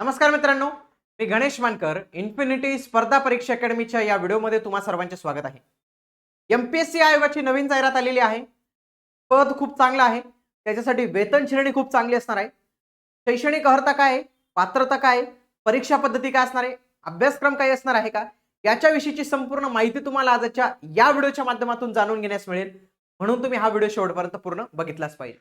नमस्कार मित्रांनो मी गणेश मानकर इन्फिनिटी स्पर्धा परीक्षा अकॅडमीच्या या व्हिडिओमध्ये तुम्हा सर्वांचे स्वागत आहे. एमपीएससी आयोगाची नवीन जाहिरात आलेली आहे. पद खूप चांगलं आहे. त्याच्यासाठी वेतन श्रेणी खूप चांगली असणार आहे. शैक्षणिक अर्हता काय आहे? पात्रता काय आहे? परीक्षा पद्धती काय असणार आहे? अभ्यासक्रम काय असणार आहे का? याच्याविषयीची संपूर्ण माहिती तुम्हाला आजच्या या व्हिडिओच्या माध्यमातून जाणून घेण्यास मिळेल. म्हणून तुम्ही हा व्हिडिओ शेवटपर्यंत पूर्ण बघितलाच पाहिजे.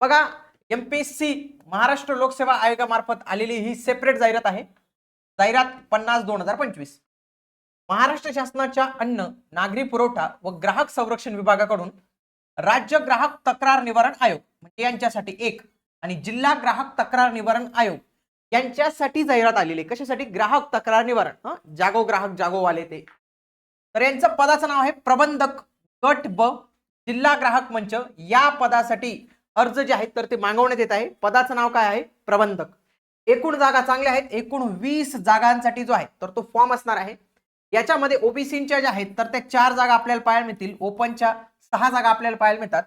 बघा एमपीएससी महाराष्ट्र लोकसेवा आयोगामार्फत आलेली ही सेपरेट जाहिरात आहे. जाहिरात पन्नास दोन हजार पंचवीस. महाराष्ट्र शासनाच्या अन्न नागरी पुरवठा व ग्राहक संरक्षण विभागाकडून राज्य ग्राहक तक्रार निवारण आयोग म्हणजे यांच्यासाठी एक आणि जिल्हा ग्राहक तक्रार निवारण आयोग यांच्यासाठी जाहिरात आलेली आहे. कशासाठी? ग्राहक तक्रार निवारण. जागो ग्राहक जागो वाले ते. तर यांचं पदाचं नाव आहे प्रबंधक गट ब जिल्हा ग्राहक मंच. या पदासाठी अर्ज जे आहेत तर ते मागवण्यात येत आहे. पदाचं नाव काय आहे? प्रबंधक. एकूण जागा चांगल्या आहेत एकूण वीस जागांसाठी जो आहे तर तो फॉर्म असणार आहे. याच्यामध्ये ओबीसीच्या ज्या आहेत तर त्या चार जागा आपल्याला पाहायला मिळतील. ओपनच्या सहा जागा आपल्याला पाहायला मिळतात.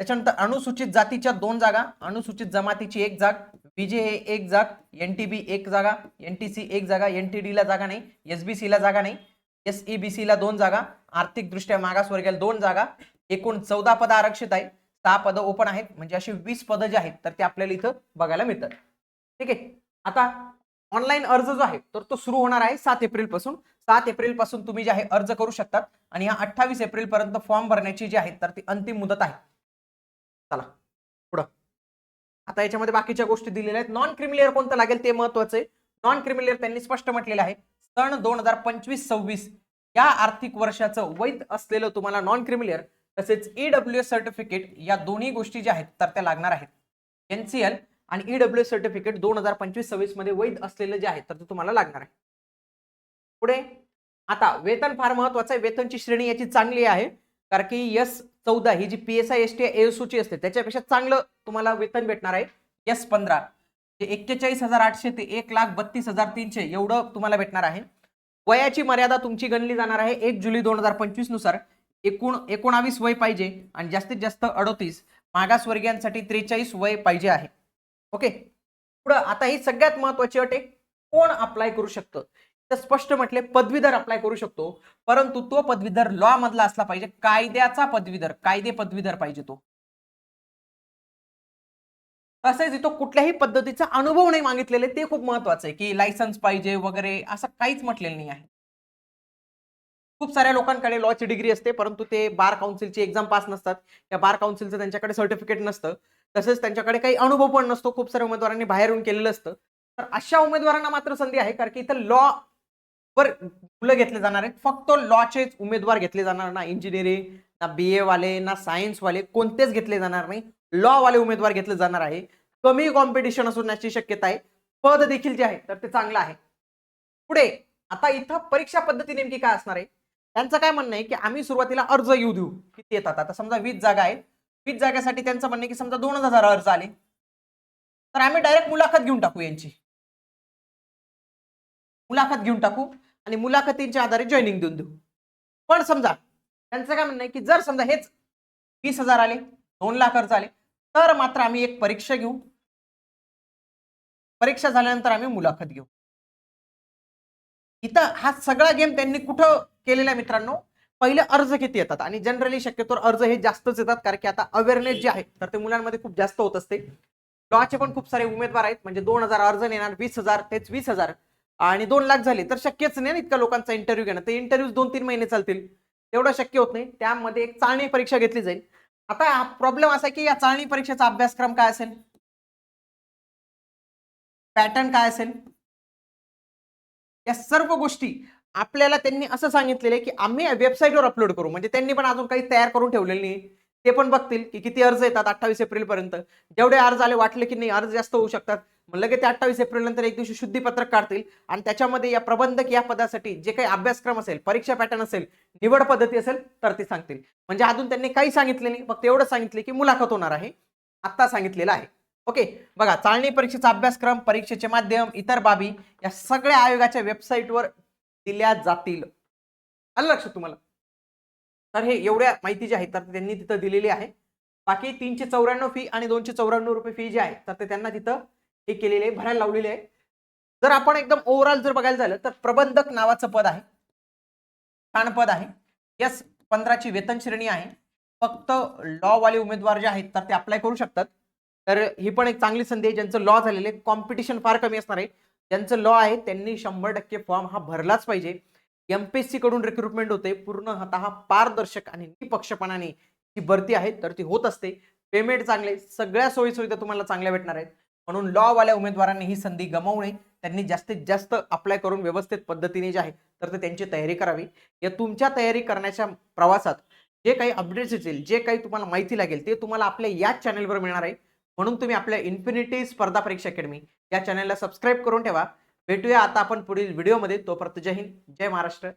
त्याच्यानंतर अनुसूचित जातीच्या दोन जागा अनुसूचित जमातीची एक जाग बीजे एक जाग बी एक जागा एनटीसी एक जागा एनटीडी ला जागा नाही एसबीसी ला जागा नाही एसईबीसीला दोन जागा आर्थिकदृष्ट्या मागासवर्गीय दोन जागा एकूण चौदा पद आरक्षित आहे. सहा पदं ओपन आहेत म्हणजे अशी वीस पदं जी आहेत तर ते आपल्याला इथं बघायला मिळतात. ठीक आहे? आता ऑनलाईन अर्ज जो आहे तर तो सुरू होणार आहे सात एप्रिलपासून. सात एप्रिलपासून तुम्ही जे आहे अर्ज करू शकतात. आणि हा अठ्ठावीस एप्रिल पर्यंत फॉर्म भरण्याची जी आहे तर ती अंतिम मुदत आहे. चला पुढं. आता याच्यामध्ये बाकीच्या गोष्टी दिलेल्या आहेत. नॉन क्रिमिलियर कोणतं लागेल ते महत्वाचं आहे. नॉन क्रिमिलियर त्यांनी स्पष्ट म्हटलेलं आहे. सन दोन हजार पंचवीस सव्वीस या आर्थिक वर्षाचं वैध असलेलं तुम्हाला नॉन क्रिमिलियर तसेच ईडब्ल्यू एस सर्टिफिकेट या दोन्ही गोष्टी ज्या आहेत तर त्या लागणार आहेत. एनसीएल आणि ईडब्ल्यू एस सर्टिफिकेट दोन हजार पंचवीस सव्वीसमध्ये वैध असलेलं जे आहे तर ते तुम्हाला लागणार आहे. पुढे आता वेतन फार महत्वाचं आहे. वेतनची श्रेणी याची चांगली आहे. कारण की एस चौदा ही G P S I S T एसओची असते त्याच्यापेक्षा चांगलं तुम्हाला वेतन भेटणार आहे एस पंधरा. ते एक्केचाळीस हजार आठशे ते एक लाख बत्तीस हजार तीनशे एवढं तुम्हाला भेटणार आहे. वयाची मर्यादा तुमची गणली जाणार आहे एक जुलै दोन हजार पंचवीसनुसार. एकूण एकोणावीस वय पाहिजे आणि जास्तीत जास्त अडोतीस मागासवर्गीयांसाठी त्रेचाळीस वय पाहिजे आहे. ओके? पुढं आता ही सगळ्यात महत्वाची अट आहे. कोण अप्लाय करू शकतं? तर स्पष्ट म्हटले पदवीधर अप्लाय करू शकतो. परंतु तो पदवीधर लॉ मधला असला पाहिजे. कायद्याचा पदवीधर कायदे पदवीधर पाहिजे तो. तसेच तो कुठल्याही पद्धतीचा अनुभव नाही मागितलेले ते खूप महत्वाचं आहे. की लायसन्स पाहिजे वगैरे असं काहीच म्हटलेलं नाही आहे. खूप साऱ्या लोकांकडे लॉची डिग्री असते परंतु ते बार काउन्सिलची एक्झाम पास नसतात. त्या बार काउन्सिलचं त्यांच्याकडे सर्टिफिकेट नसतं. तसेच त्यांच्याकडे काही अनुभव पण नसतो. खूप साऱ्या उमेदवारांनी बाहेरून केलेलं असतं. तर अशा उमेदवारांना मात्र संधी आहे कारण की इथं लॉ वर मुलं घेतले जाणार आहेत. फक्त लॉचेच उमेदवार घेतले जाणार ना इंजिनिअरिंग ना बी ए वाले ना सायन्स वाले कोणतेच घेतले जाणार नाही. लॉ वाले उमेदवार घेतले जाणार आहे. कमी कॉम्पिटिशन असण्याची शक्यता आहे. पद देखील जे आहे तर ते चांगलं आहे. पुढे आता इथं परीक्षा पद्धती नेमकी काय असणार आहे? त्यांचं काय म्हणणं आहे की आम्ही सुरुवातीला अर्ज येऊ देऊ किती येतात? आता समजा वीस जागा आहेत. वीस जागेसाठी त्यांचं म्हणणं आहे की समजा दोन हजार अर्ज आले. तर आम्ही डायरेक्ट मुलाखत घेऊन टाकू यांची. मुलाखत घेऊन टाकू आणि मुलाखतींच्या आधारे जॉईनिंग देऊन देऊ. पण समजा त्यांचं काय म्हणणं आहे की जर समजा हेच वीस हजार आले दोन लाख अर्ज आले तर मात्र आम्ही एक परीक्षा घेऊ. परीक्षा झाल्यानंतर आम्ही मुलाखत घेऊ. इथं हा सगळा गेम त्यांनी कुठं केलेला आहे मित्रांनो? पहिले अर्ज किती येतात? आणि जनरली शक्यतो अर्ज हे जास्तच येतात कारण की आता अवेअरनेस जे आहे तर ते मुलांमध्ये खूप जास्त होत असते. लॉचे पण खूप सारे उमेदवार आहेत. म्हणजे दोन हजार अर्ज येणार वीस हजार तेच वीस हजार. आणि दोन लाख झाले तर शक्यच नाही इतका इतक्या लोकांचा इंटरव्ह्यू घेणं. ते इंटरव्ह्यूज दोन तीन महिने चालतील. तेवढं शक्य होत नाही. त्यामध्ये एक चाळणी परीक्षा घेतली जाईल. आता हा प्रॉब्लेम असा की या चाळणी परीक्षेचा अभ्यासक्रम काय असेल? पॅटर्न काय असेल? या सर्व गोष्टी आपल्याला त्यांनी असं सांगितलेलं आहे की आम्ही वेबसाईटवर अपलोड करू. म्हणजे त्यांनी पण अजून काही तयार करून ठेवलेलं नाही. ते पण बघतील की किती अर्ज येतात अठ्ठावीस एप्रिल पर्यंत. जेवढे अर्ज आले वाटले की नाही अर्ज जास्त होऊ शकतात. मग लगेच ते अठ्ठावीस एप्रिल नंतर एक दिवशी शुद्धीपत्रक काढतील आणि त्याच्यामध्ये या प्रबंधक या पदासाठी जे काही अभ्यासक्रम असेल परीक्षा पॅटर्न असेल निवड पद्धती असेल तर ते सांगतील. म्हणजे अजून त्यांनी काही सांगितले नाही. फक्त एवढं सांगितले की मुलाखत होणार आहे. आत्ता सांगितलेलं आहे. ओके बघा चालणी परीक्षेचा अभ्यासक्रम परीक्षेचे माध्यम इतर बाबी या सगळ्या आयोगाच्या वेबसाईटवर दिल्या जातील. आलं लक्ष तुम्हाला? तर हे एवढ्या माहिती जी आहे तर त्यांनी तिथं दिलेली आहे. बाकी तीनशे चौऱ्याण्णव फी आणि दोनशे चौऱ्याण्णव रुपये फी जी आहे तर ते त्यांना तिथं हे केलेले आहे भरायला लावलेले आहे. जर आपण एकदम ओव्हरऑल जर बघायला झालं तर प्रबंधक नावाचं पद आहे. छान पद आहे. यस पंधराची वेतन श्रेणी आहे. फक्त लॉ वाले उमेदवार जे आहेत तर ते अप्लाय करू शकतात. तर ही पण एक चांगली संधी आहे. ज्यांचं लॉ झालेले कॉम्पिटिशन फार कमी असणार आहे. ज्यांचं लॉ आहे त्यांनी शंभर टक्के फॉर्म हा भरलाच पाहिजे. एमपीएससी कडून रिक्रुटमेंट होते. पूर्ण हा पारदर्शक आणि निपक्षपणाने ही भरती आहे. तर ती होत असते. पेमेंट चांगले सगळ्या सोयीसुविधा तुम्हाला चांगल्या भेटणार आहेत. म्हणून लॉवाल्या उमेदवारांनी ही संधी गमावू नये त्यांनी जास्तीत जास्त अप्लाय करून व्यवस्थित पद्धतीने जे आहे तर ते त्यांची तयारी करावी. या तुमच्या तयारी करण्याच्या प्रवासात जे काही अपडेट्स येतील जे काही तुम्हाला माहिती लागेल ते तुम्हाला आपल्या याच चॅनलवर मिळणार आहे. म्हणून तुम्ही आपल्या इन्फिनिटी स्पर्धा परीक्षा अकॅडमी या चॅनलला सबस्क्राईब करून ठेवा. भेटूया आता आपण पुढील व्हिडिओमध्ये तोपर्यंत जय हिंद जय महाराष्ट्र.